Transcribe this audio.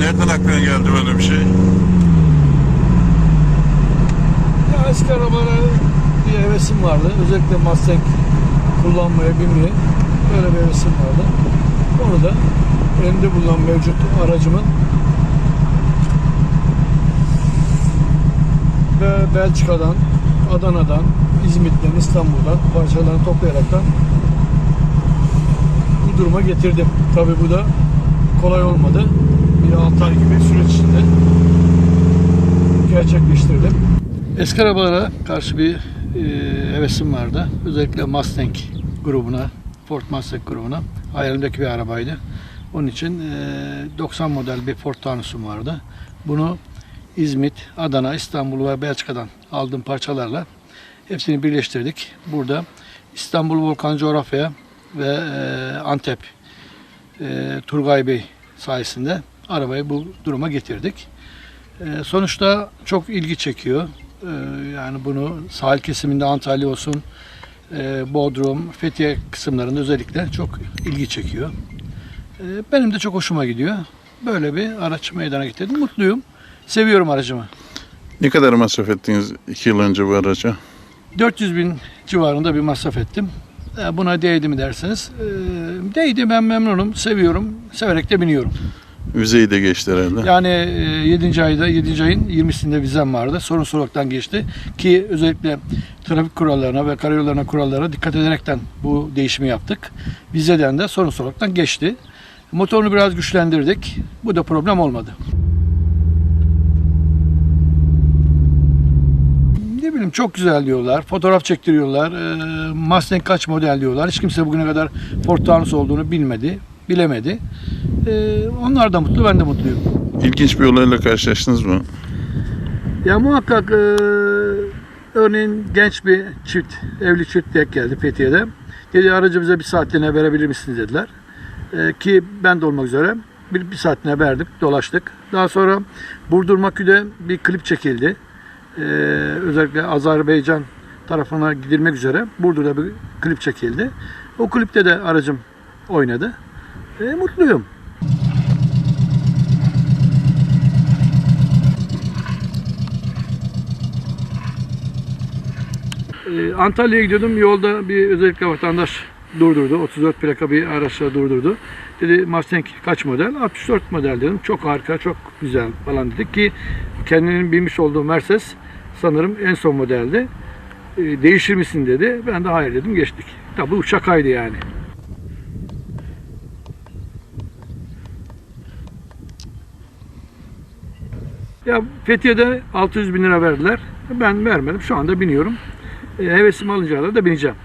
nereden aklına geldi böyle bir şey? Ya eski arabalara bir hevesim vardı. Özellikle Mustang kullanmaya, binmeye böyle bir hevesim vardı. Onu da elimde bulunan mevcut aracımın ve Belçika'dan, Adana'dan, İzmit'ten, İstanbul'dan parçalarını toplayaraktan bu duruma getirdim. Tabi bu da kolay olmadı. Bir 6 ay gibi süreç içinde gerçekleştirdim. Eski arabalara karşı bir e, hevesim vardı. Özellikle Mustang grubuna, Ford Mustang grubuna. Hayalimdeki bir arabaydı. Onun için e, 90 model bir Ford Taunus'um vardı. Bunu İzmit, Adana, İstanbul ve Belçika'dan aldığım parçalarla hepsini birleştirdik. Burada İstanbul Volkan Coğrafya ve e, Antep e, Turgay Bey sayesinde arabayı bu duruma getirdik. E, sonuçta çok ilgi çekiyor. E, yani bunu sahil kesiminde Antalya olsun, e, Bodrum, Fethiye kısımlarında özellikle çok ilgi çekiyor. E, benim de çok hoşuma gidiyor. Böyle bir araç meydana getirdim. Mutluyum. Seviyorum aracımı. Ne kadar masraf ettiniz iki yıl önce bu araca? 400 bin civarında bir masraf ettim. Buna değdi mi derseniz. Değdi ben memnunum, seviyorum, severek de biniyorum. Vizeyi de geçti herhalde. Yani 7. ayda 7. ayın 20'sinde vizem vardı. Sorun soraktan geçti. Ki özellikle trafik kurallarına ve karayollarına kurallara dikkat ederekten bu değişimi yaptık. Vizeden de sorun soraktan geçti. Motorunu biraz güçlendirdik. Bu da problem olmadı. Ne bileyim çok güzel diyorlar. Fotoğraf çektiriyorlar. Ee, Mustang kaç model diyorlar. Hiç kimse bugüne kadar Ford Taunus olduğunu bilmedi, bilemedi. Ee, onlar da mutlu, ben de mutluyum. İlginç bir olayla karşılaştınız mı? Ya muhakkak e, örneğin genç bir çift, evli çift denk geldi Fethiye'de. Dedi aracı bize bir saatliğine verebilir misiniz dediler. E, ki ben de olmak üzere bir, bir saatliğine verdik, dolaştık. Daha sonra Burdur Makü'de bir klip çekildi. E, özellikle Azerbaycan tarafına gidilmek üzere Burdur'da bir klip çekildi. O klipte de aracım oynadı. E, mutluyum. Ee, Antalya'ya gidiyordum. Yolda bir özellikle vatandaş durdurdu. 34 plaka bir araçla durdurdu. Dedi Mustang kaç model? 64 model dedim. Çok harika, çok güzel falan dedik ki kendinin binmiş olduğu Mercedes sanırım en son modeldi. Ee, değişir misin dedi. Ben de hayır dedim. Geçtik. Tabi bu şakaydı yani. Ya Fethiye'de 600 bin lira verdiler. Ben vermedim. Şu anda biniyorum. E, hevesimi alınca da bineceğim.